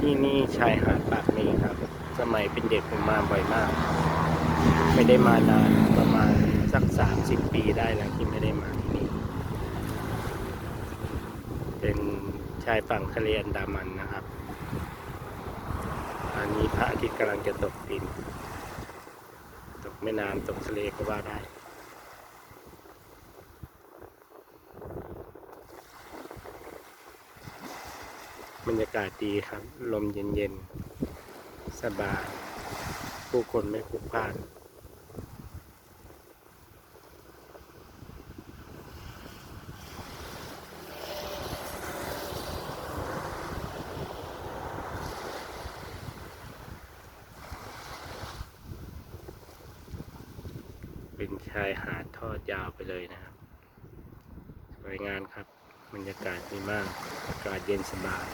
ที่นี่ชายหาดปากนี้ครับ สมัยเป็นเด็กผมมาบ่อยมาก ไม่ได้มานานประมาณสักสามสิบปีได้แล้วที่ไม่ได้มาที่นี่ เป็นชายฝั่งทะเลอันดามันนะครับ อันนี้พระอาทิตย์กำลังจะตกดิน ตกแม่น้ำตกทะเลก็ว่าได้ บรรยากาศดีครับ ลมเย็นๆ สบาย ผู้คนไม่พลุกพล่านเป็นชายหาดทอดยาวไปเลยนะครับ สวยงามครับ บรรยากาศดีมาก อากาศเย็นสบาย